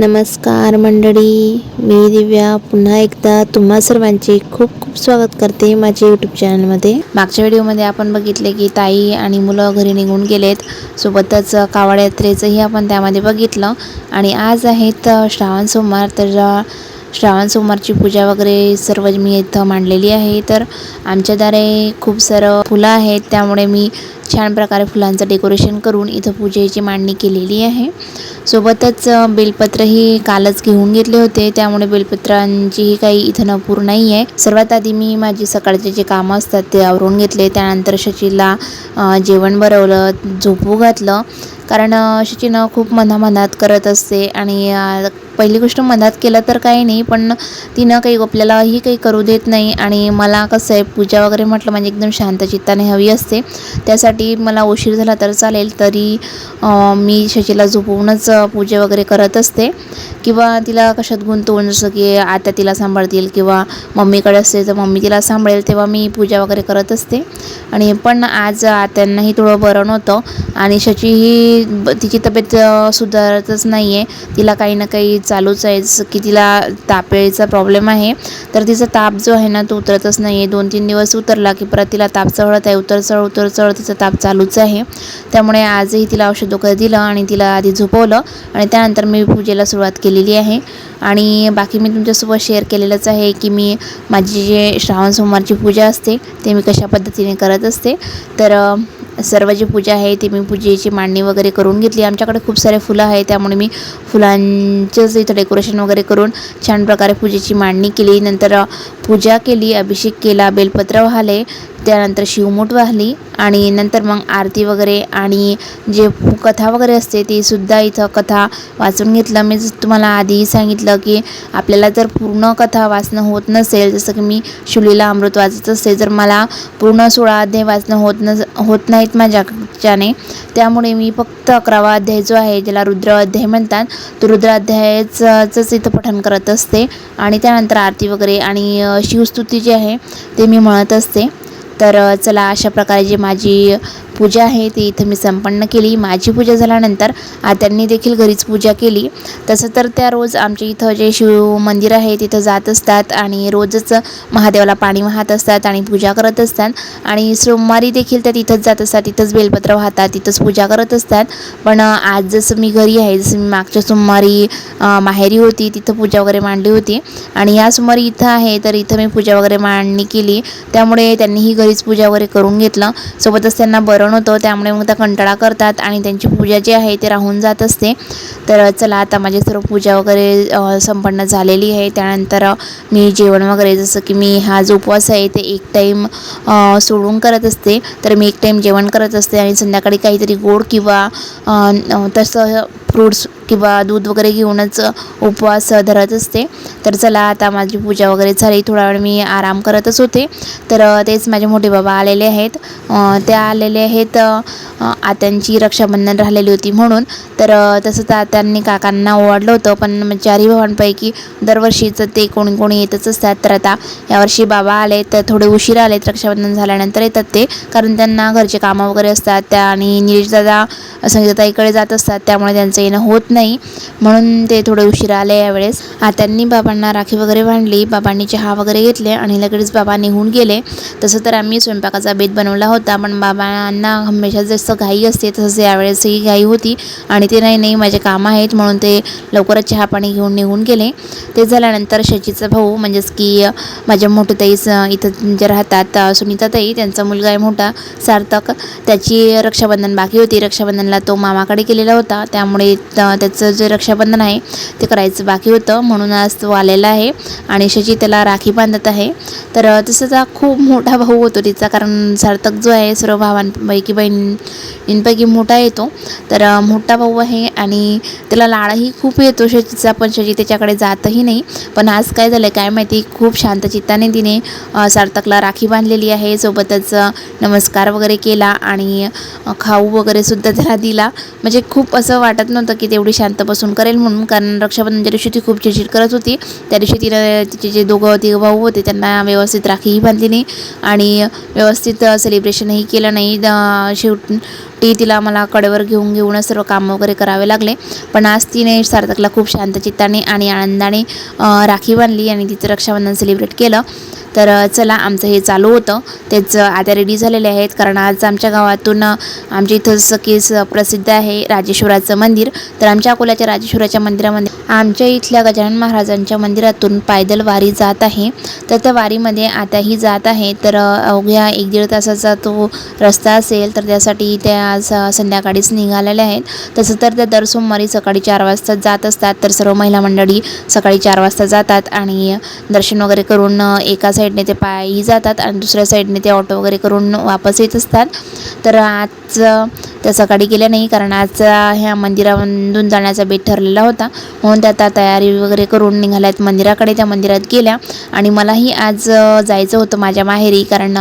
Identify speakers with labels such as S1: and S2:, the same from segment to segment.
S1: नमस्कार मंडळी मी दिव्या. पुन्हा एकदा तुम्हा सर्वांचे खूप खूप स्वागत करते माझ्या यूट्यूब चॅनलमध्ये मागच्या व्हिडिओमध्ये आपण बघितले की ताई आणि मुलं घरी निघून गेलेत. सोबतच कावड यात्रेचंही आपण त्यामध्ये बघितलं. आणि आज आहेत श्रावण सोमवार. तर श्रावण सोमवारची पूजा वगैरे सर्व मी इथं मांडलेली आहे. तर आमच्या दारे खूप सारं फुलं आहेत. त्यामुळे मी छान प्रकारे फुलांचं डेकोरेशन करून इथं पूजेची मांडणी केलेली आहे. सोबतच अ, बेलपत्रही कालच घेऊन घेतले होते. त्यामुळे बेलपत्रांचीही काही इथं नपूर नाही आहे सर्वात आधी मी माझी सकाळचे जे कामं असतात ते आवरून घेतले. त्यानंतर शचीला जेवण बरवलं झोपू घातलं. कारण अ, खूप मनामनात करत असते आणि पहिली गोष्ट मनात केलं तर काही नाही पण तिनं काही आपल्यालाही काही करू देत नाही आणि मला कसं आहे पूजा वगैरे म्हटलं म्हणजे एकदम शांत चित्ताने हवी असते. त्यासाठी मला उशीर झाला तर चालेल तरी मी शचीला झोपवूनच पूजा वगैरे करत असते. किंवा तिला कशात गुंतवून जसं की आता तिला सांभाळतील किंवा मम्मीकडे असते तर मम्मी तिला सांभाळेल तेव्हा मी पूजा वगैरे करत असते. आणि पण आज आत्यांनाही थोडं बरं नव्हतं आणि शची ही तिची तब्येत सुधारतच नाही आहे तिला काही ना काही चालूच आहे. जसं की तिला तापेचा प्रॉब्लेम आहे. तर तिचा ताप जो आहे ना तो उतरतच नाही आहे दोन तीन दिवस उतरला की परत तिला ताप चढत आहे. उतर चढ उतर चढ तिचा ताप चालूच आहे. त्यामुळे आजही तिला औषध वगैरे दिलं आणि तिला आधी झोपवलं. आणि त्यानंतर मी पूजेला सुरुवात केलेली आहे. आणि बाकी मी तुमच्यासोबत शेअर केलेलंच आहे की मी माझी जे श्रावण सोमवारची पूजा असते ते मी कशा पद्धतीने करत असते. तर सर्व जी पूजा आहे ती मी पूजेची मांडणी वगैरे करून घेतली. आमच्याकडे खूप सारे फुलं आहे त्यामुळे मी फुलांचंच इथं डेकोरेशन वगैरे करून छान प्रकारे पूजेची मांडणी केली. नंतर पूजा केली अभिषेक केला बेलपत्र वाहले त्यानंतर शिवमूठ वाहली आणि नंतर मग आरती वगैरे आणि जे कथा वगैरे असते ती सुद्धा इथं कथा वाचून घेतलं. मी तुम्हाला आधीही सांगितलं की आपल्याला जर पूर्ण कथा वाचणं होत नसेल जसं की मी शिवलीला अमृत वाचत असते जर मला पूर्ण सोळा अध्याय वाचणं होत नस होत नाहीत माझ्याच्याने त्यामुळे मी फक्त अकरावा अध्याय जो आहे ज्याला रुद्र अध्याय म्हणतात तो रुद्र अध्यायाचंच इथं पठण करत असते. आणि त्यानंतर आरती वगैरे आणि शिवस्तुती जी आहे ते मी म्हणत असते. तर चला अशा प्रकारे जी माझी पूजा आहे ती इथं मी संपन्न केली. माझी पूजा झाल्यानंतर त्यांनी देखील घरीच पूजा केली. तसं तर त्या रोज आमच्या इथं जे शिव मंदिर आहे तिथं जात असतात आणि रोजच महादेवाला पाणी वाहत असतात आणि पूजा करत असतात. आणि सोमवारी देखील त्या तिथंच जात असतात तिथंच बेलपत्र वाहतात तिथंच पूजा करत असतात. पण आज जसं मी घरी आहे जसं मी मागच्या सोमवारी माहेरी होती तिथं पूजा वगैरे मांडली होती. आणि या सोमवारी इथं आहे तर इथं मी पूजा वगैरे मांडणी केली. त्यामुळे त्यांनीही घरीच पूजा वगैरे करून घेतलं. सोबतच त्यांना बरं नव्हतं त्यामुळे मग त्या कंटाळा करतात आणि त्यांची पूजा जी आहे ते राहून जात असते. तर चला आता माझी सर्व पूजा वगैरे संपन्न झालेली आहे. त्यानंतर मी जेवण वगैरे जसं की मी हा जो उपवास आहे ते एक टाईम सोडून करत असते. तर मी एक टाईम जेवण करत असते आणि संध्याकाळी काहीतरी गोड किंवा तसं फ्रूट्स किंवा दूध वगैरे घेऊनच उपवास धरत असते. तर चला आता माझी पूजा वगैरे झाली. थोडा वेळ मी आराम करतच होते. तर तेच माझे मोठे बाबा आलेले आहेत. ते त्या आलेले आहेत आत्यांची रक्षाबंधन राहिलेली होती म्हणून. तर तसं तर आत्यांनी काकांना ओवाडलं होतं. पण चारही भावांपैकी दरवर्षीचं ते कोणी कोणी येतच असतात. तर आता यावर्षी बाबा आले तर थोडे उशीर आलेत रक्षाबंधन झाल्यानंतर येतात ते. कारण त्यांना घरचे कामं वगैरे असतात. त्या आणि निलेशदादा संगीताताईकडे जात असतात. त्यामुळे त्यांचं येणं होत नाही. म्हणून ते थोडे उशीर आले यावेळेस. त्यांनी बाबांना राखी वगैरे बांधली. बाबांनी चहा वगैरे घेतले आणि लगेच बाबा निघून गेले. तसं तर आम्ही स्वयंपाकाचा बेत बनवला होता. पण बाबांना हमेशा जसं घाई असते तसंच यावेळेसही घाई होती. आणि ते नाही नाही माझे कामं आहेत. म्हणून ते लवकरच चहा पाणी घेऊन निघून गेले. ते झाल्यानंतर शचीचा भाऊ म्हणजेच की माझ्या मोठे ताईच इथं जे राहतात सुनीता सुनीताताई त्यांचा मुलगा आहे मोठा सार्थक. त्याची रक्षाबंधन बाकी होती. रक्षाबंधनला तो मामाकडे केलेला होता. त्यामुळे त- त्याचं जे रक्षाबंधन आहे ते करायचं बाकी होतं. म्हणून आज तो आलेला आहे आणि शची त्याला राखी बांधत आहे. तर तसंच हा खूप मोठा भाऊ होतो तिचा कारण सार्थक जो आहे सर्व भावांपैकी बहिणींपैकी मोठा येतो तर मोठा भाऊ आहे आणि त्याला लाडही खूप येतो शचीचा पण शची त्याच्याकडे जातही नाही. पण आज काय झालं काय माहिती खूप शांत चित्ताने तिने सार्थकला राखी बांधलेली आहे. सोबतच नमस्कार वगैरे केला आणि खाऊ वगैरे सुद्धा त्याला दिला. म्हणजे खूप असं वाटत नव्हतं की तेवढी शांत बसून करेल म्हणून. कारण रक्षाबंधनच्या दिवशी ती खूप चिडचिड करत होती. त्या दिवशी तिनं तिचे जे दोघं तिघं भाऊ होते त्यांना व्यवस्थित राखीही बांधली नाही. आणि व्यवस्थित सेलिब्रेशनही केलं नाही. शेवटी तिला मला कडेवर घेऊन घेऊनच सर्व कामं वगैरे करावे लागले. पण आज तिने सार्थकला खूप शांत चित्ताने आणि आनंदाने राखी बांधली आणि तिचं रक्षाबंधन सेलिब्रेट केलं. तर चला आमचं हे चालू होतं. तेच आता रेडी झालेले आहेत. कारण आज आमच्या गावातून आमच्या इथं जसं की स- प्रसिद्ध आहे राजेश्वराचं मंदिर. तर आमच्या अकोल्याच्या राजेश्वराच्या मंदिरामध्ये आमच्या इथल्या गजानन महाराजांच्या मंदिरातून पायदल वारी जात आहे. तर त्या वारीमध्ये आताही जात आहे. तर अवघ्या एक दीड तासाचा तो रस्ता असेल तर त्यासाठी त्या आज संध्याकाळीच निघालेल्या आहेत. तसं तर त्या दर सोमवारी सकाळी चार वाजता जात असतात. तर सर्व महिला मंडळी सकाळी चार वाजता जातात आणि दर्शन वगैरे करून एकाच एका साईडने ते पायी जातात आणि दुसऱ्या साईडने ते ऑटो वगैरे करून वापस येत असतात. तर आज त्या सकाळी गेल्या नाही कारण आजचा ह्या मंदिरामधून जाण्याचा बेट ठरलेला होता. म्हणून त्या आता तयारी वगैरे करून निघाल्यात मंदिराकडे. त्या मंदिरात गेल्या आणि मलाही आज जायचं होतं माझ्या माहेरी कारण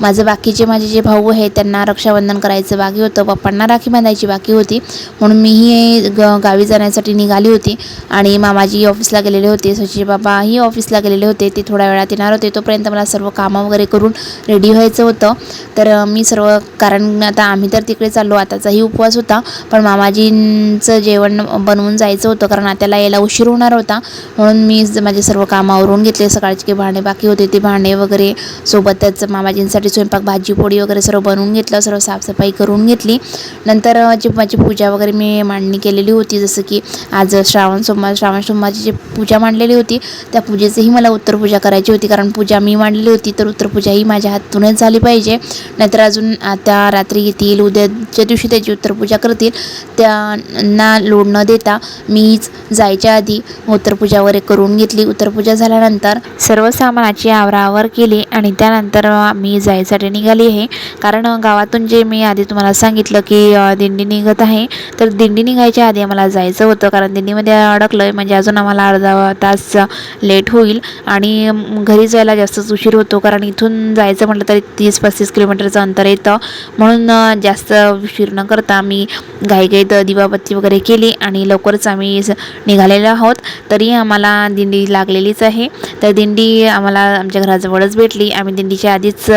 S1: माझं बाकीचे माझे जे भाऊ आहेत त्यांना रक्षाबंधन करायचं बाकी होतं. पप्पांना राखी बांधायची बाकी होती. म्हणून मीही ग गावी जाण्यासाठी निघाली होती. आणि मामाजी ऑफिसला गेलेले होते. सचिव बाबाही ऑफिसला गेलेले होते. ते थोड्या वेळात येणार होते. तोपर्यंत मला सर्व कामं वगैरे करून रेडी व्हायचं होतं. तर मी सर्व कारण आता आम्ही तर तिकडे चाललो. आताचाही उपवास होता. पण मामाजींचं जेवण बनवून जायचं होतं कारण आत्याला यायला उशीर होणार होता. म्हणून मी माझे सर्व कामावरून घेतले. सकाळचे की भांडे बाकी होते ते भांडे वगैरे सोबतच मामाजींसाठी स्वयंपाक भाजी पोळी वगैरे सर्व बनवून घेतलं. सर्व साफसफाई करून घेतली. नंतर जी माझी पूजा वगैरे मी मांडणी केलेली होती. जसं की आज श्रावण सोमवार श्रावण सोमवारची जी पूजा मांडलेली होती त्या पूजेचीही मला उत्तरपूजा करायची होती. कारण पूजा मी मांडलेली होती तर उत्तरपूजा ही माझ्या हातूनच झाली पाहिजे. नाहीतर अजून आता रात्री येतील उद्याच्या दिवशी त्याची उत्तरपूजा करतील. त्यांना लोड न देता मीच जायच्या आधी उत्तरपूजा वगैरे करून घेतली. उत्तरपूजा झाल्यानंतर सर्व सामानाची आवरावर केली आणि त्यानंतर मी जायसाठी निघाली आहे. कारण गावातून जे मी आधी तुम्हाला सांगितलं की दिंडी निघत आहे तर दिंडी निघायच्या आधी आम्हाला जायचं होतं. कारण दिंडीमध्ये अडकलं आहे म्हणजे अजून आम्हाला अर्धा तास लेट होईल आणि घरी जायला जास्तच उशीर होतो. कारण इथून जायचं म्हटलं तरी तीस पस्तीस किलोमीटरचं अंतर येतं. म्हणून जास्त उशीर न करता आम्ही घाईघाईत दिवाबत्ती वगैरे केली आणि लवकरच आम्ही निघालेलो आहोत. तरी आम्हाला दिंडी लागलेलीच आहे. तर दिंडी आम्हाला आमच्या घराजवळच भेटली. आम्ही दिंडीच्या आधीच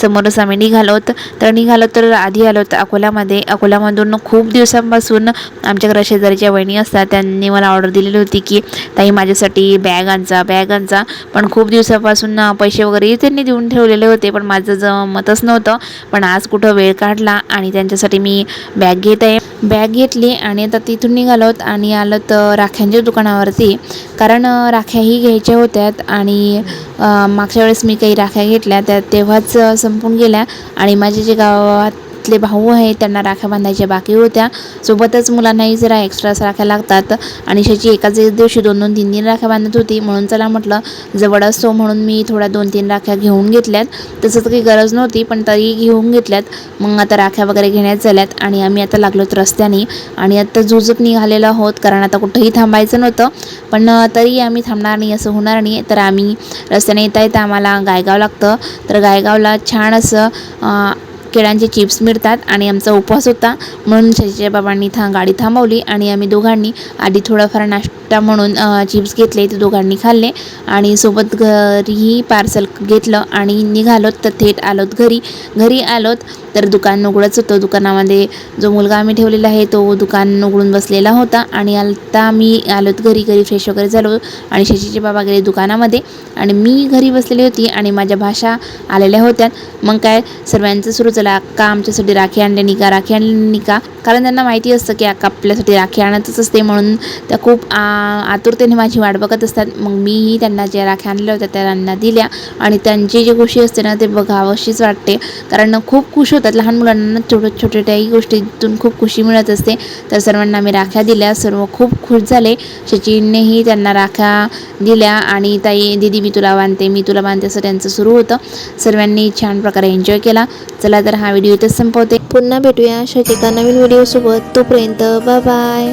S1: समोरच आम्ही निघालोत तर निघालो तर आधी आलो तर अकोल्यामध्ये अकोल्यामधून खूप दिवसांपासून आमच्या घरा शेजारीच्या वहिनी असतात. त्यांनी मला ऑर्डर दिलेली होती की ताई माझ्यासाठी बॅग आणचा बॅग आणचा पण खूप दिवसापासून पैसे वगैरे त्यांनी देऊन ठेवलेले होते. पण माझं जमतच नव्हतं. पण आज कुठं वेळ काढला आणि त्यांच्यासाठी मी बॅग घेत आहे. बॅग घेतली आणि आता तिथून निघालोत आणि आलो तर राख्यांच्या दुकानावरती. कारण राख्याही घ्यायच्या होत्यात आणि मागच्या वेळेस मी काही राख्या घेतल्या त्या तेव्हाच संपून गेल्या आणि माझ्या जे गावात गावातले भाऊ आहे त्यांना राख्या बांधायच्या बाकी होत्या. सोबतच मुलांनाही जरा एक्स्ट्राच राख्या लागतात आणि शेची एकाच एक दिवशी दोन दोन तीन तीन राख्या बांधत होती. म्हणून चला म्हटलं जवळ असतो म्हणून मी थोड्या दोन तीन राख्या घेऊन घेतल्यात. तसं तर काही गरज नव्हती पण तरी घेऊन घेतल्यात. मग आता राख्या वगैरे घेण्यात झाल्यात आणि आम्ही आता लागलोत रस्त्याने. आणि आता जुजत निघालेलो आहोत कारण आता कुठंही थांबायचं नव्हतं. पण तरी आम्ही थांबणार नाही असं होणार नाही. तर आम्ही रस्त्याने येता येता आम्हाला गायगाव लागतं. तर गायगावला छान असं केळ्यांचे चिप्स मिळतात आणि आमचा उपवास होता. म्हणून शशीच्या बाबांनी था गाडी थांबवली आणि आम्ही दोघांनी आधी थोडाफार नाश्ता म्हणून चिप्स घेतले ते दोघांनी खाल्ले. आणि सोबत घरीही पार्सल घेतलं आणि निघालोत तर थेट आलोत घरी. घरी आलोत तर दुकान उघडंच होतं. दुकानामध्ये जो मुलगा आम्ही ठेवलेला आहे तो दुकान उघडून बसलेला होता. आणि आता मी आलोत घरी घरी फ्रेश वगैरे झालो आणि शशीचे बाबा गेले दुकानामध्ये. आणि मी घरी बसलेली होती आणि माझ्या भाषा आलेल्या होत्या. मग काय सर्वांचं सुरू चला अक्का आमच्यासाठी राखी आणली का? राखी आणली का? कारण त्यांना माहिती असतं की अक्का आपल्यासाठी राखी आणतच असते म्हणून त्या खूप आतुरतेने माझी वाट बघत असतात. मग मीही त्यांना ज्या राख्या आणल्या होत्या त्या त्यांना दिल्या. आणि त्यांची जी खुशी असते ना ते बघावशीच वाटते. कारण खूप खुश होतात लहान मुलांना. छोट्या छोट्याही गोष्टीतून खूप खुशी मिळत असते. तर सर्वांना मी राख्या दिल्या. सर्व खूप खुश झाले. सचिननेही त्यांना राख्या दिल्या. आणि ताई दीदी मी तुला बांधते. मी तुला बांधते. असं त्यांचं सुरू होतं. सर्वांनी छान प्रकारे एन्जॉय केला. चला तर तर हा व्हिडिओ इथं संपवते. पुन्हा भेटूया अशा एका नवीन व्हिडिओसोबत. तोपर्यंत बाय बाय